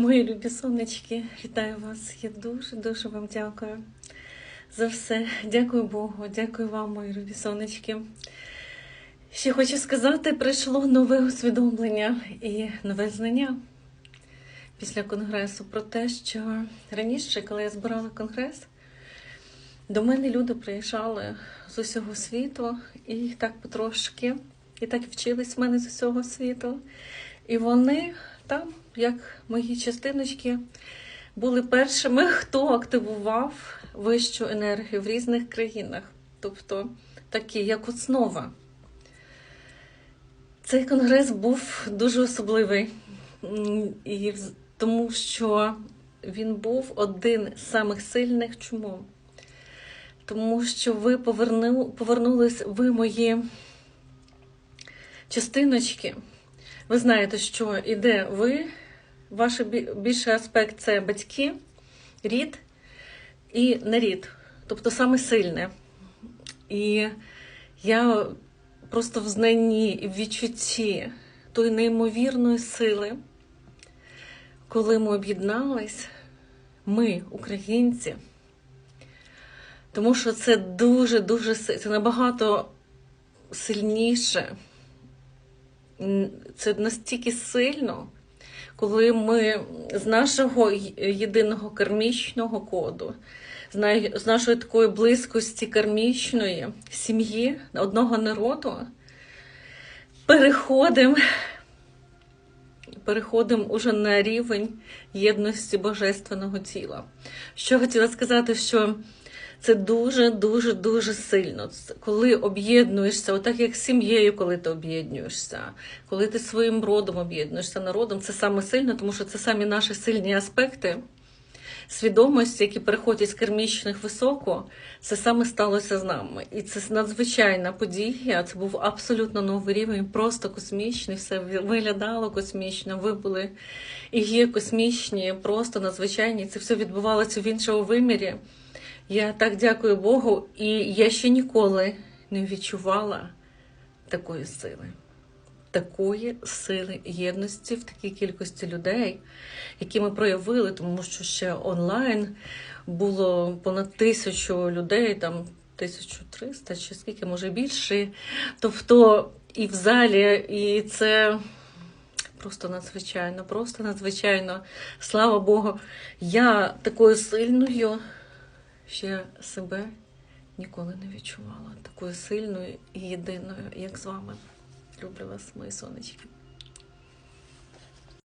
Мої любі сонечки, вітаю вас. Я дуже-дуже вам дякую за все. Дякую Богу, дякую вам, мої любі сонечки. Ще хочу сказати, прийшло нове усвідомлення і нове знання після конгресу про те, що раніше, коли я збирала конгрес, до мене люди приїжджали з усього світу і так потрошки, і так вчились в мене з усього світу. І вони там, як мої частиночки, були першими, хто активував вищу енергію в різних країнах, тобто такі, як основа. Цей конгрес був дуже особливий, і тому що він був один з самих сильних. Чому? Тому що ви поверну, повернулись, ви мої частиночки. Ви знаєте, що іде ви, ваш бі- більший аспект це батьки, рід і нарід, тобто саме сильне. І я просто в знанні і в відчутті тої неймовірної сили, коли ми об'єднались, ми, українці, тому що це дуже-дуже це набагато сильніше. Це настільки сильно, коли ми з нашого єдиного кармічного коду, з нашої такої близькості кармічної сім'ї одного народу переходимо переходимо уже на рівень єдності божественного тіла. Що хотіла сказати, що це дуже, дуже, дуже сильно. Коли об'єднуєшся, отак як з сім'єю, коли ти об'єднуєшся, коли ти своїм родом об'єднуєшся народом, це саме сильно, тому що це самі наші сильні аспекти свідомості, які переходять з кермічних високо, це саме сталося з нами. І це надзвичайна подія. Це був абсолютно новий рівень, просто космічний. Все виглядало космічно. Ви були і є космічні, просто надзвичайні. Це все відбувалося в іншому вимірі. Я так дякую Богу, і я ще ніколи не відчувала такої сили. Такої сили єдності в такій кількості людей, які ми проявили, тому що ще онлайн було понад тисячу людей, там 1300 чи скільки, може більше. Тобто і в залі, і це просто надзвичайно, просто надзвичайно. Слава Богу, я такою сильною ще себе ніколи не відчувала. Такою сильною і єдиною, як з вами. Люблю вас, мої сонечки.